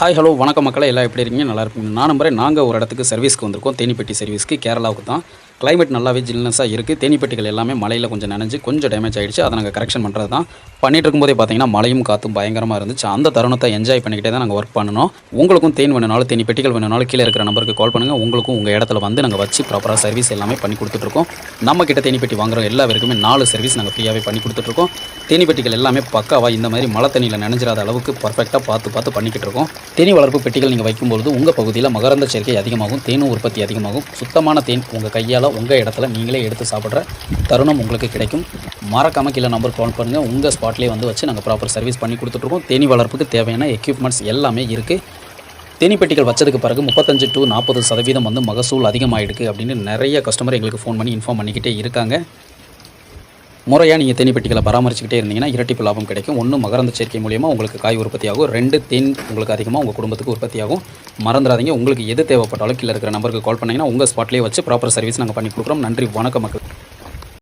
Hi hello வணக்கம் மக்களை. எல்லாம் எப்படி இருக்கீங்க? நல்லா இருப்பீங்க. நான் நம்புறேன் நாங்கள் ஒரு இடத்துக்கு சர்வீஸ்க்கு வந்திருக்கோம். தேனிப்பெட்டி சர்வீஸ்க்கு கேரளாவுக்கு தான். கிளைமேட் நல்லாவே ஜில்னஸாக இருக்குது தேனிப்பெட்டிகள் எல்லாமே மழையில் கொஞ்சம் நினைஞ்சு கொஞ்சம் டேமேஜ் ஆகிடுச்சு அதை நாங்கள் கரெக்ஷன் பண்ணுறது தான் பண்ணிகிட்டு இருக்கும்போதே பார்த்தீங்கன்னா மழையும் காற்றும் பயங்கரமாக இருந்துச்சு. அந்த தருணத்தை என்ஜாய் பண்ணிக்கிட்டே தான் நாங்கள் ஒர்க் பண்ணணும். உங்களுக்கும் தேன் வேணுனாலும் தேனி பெட்டிகள் வேணுனாலும் கீழே இருக்கிற நம்பருக்கு கால் பண்ணுங்கள் உங்களுக்கும் உங்கள் இடத்துல வந்து நாங்கள் வச்சு ப்ராப்பராக சர்வீஸ் எல்லாமே பண்ணி கொடுத்துட்ருக்கோம் நம்ம கிட்ட தேனி பெட்டி வாங்குற எல்லா பேருக்குமே நாலு சர்வீஸ் நாங்கள் ஃப்ரீயாகவே பண்ணி கொடுத்துட்ருக்கோம் தேனி பெட்டிகள் எல்லாமே பக்காவாக இந்த மாதிரி மழை தண்ணியில் நனைஞ்சிராத அளவுக்கு பர்ஃபெக்டாக பார்த்து பார்த்து பண்ணிக்கிட்டு இருக்கோம். தேனி வளர்ப்பு பெட்டிகள் நீங்கள் வைக்கும்போது உங்கள் பகுதியில் மகரந்த சேர்க்கை அதிகமாகும் தேனும் உற்பத்தி அதிகமாகும். சுத்தமான தேன் உங்கள் கையால் உங்கள் இடத்துல நீங்களே எடுத்து சாப்பிட்ற தருணம் உங்களுக்கு கிடைக்கும். மறக்காம கீழே நம்பர் கால் பண்ணுங்கள் உங்கள் ஸ்பாட்லேயே வந்து வச்சு நாங்கள் ப்ராப்பர் சர்வீஸ் பண்ணி கொடுத்துட்ருக்கோம். தேனி வளர்ப்புக்கு தேவையான எக்யூப்மெண்ட்ஸ் எல்லாமே இருக்குது தேனிப்பெட்டிகள் வச்சதுக்கு பிறகு முப்பத்தஞ்சு டு நாற்பது சதவீதம் வந்து மகசூல் அதிகமாகிடுக்கு அப்படின்னு நிறைய கஸ்டமர் எங்களுக்கு ஃபோன் பண்ணி இன்ஃபார்ம் பண்ணிக்கிட்டே இருக்காங்க. முறையாக நீங்கள் தேனிப்பெட்டிகளை பராமரிச்சுக்கிட்டே இருந்தீங்கன்னா இரட்டிப்பு லாபம் கிடைக்கும். ஒன்று மகரந்த சேர்க்கை மூலியமாக உங்களுக்கு காய் உற்பத்தி ஆகும் ரெண்டு தேன் உங்களுக்கு அதிகமாக உங்கள் குடும்பத்துக்கு உற்பத்தியாகும். மறந்துடாதீங்க. உங்களுக்கு எது தேவைப்பட்டாலும் கீழே இருக்கிற நம்பருக்கு கால் பண்ணிங்கன்னா உங்கள் ஸ்பாட்லேயே வச்சு ப்ராப்பர் சர்வீஸ் நாங்கள் பண்ணி கொடுக்குறோம். நன்றி. வணக்கம் மக்கள்.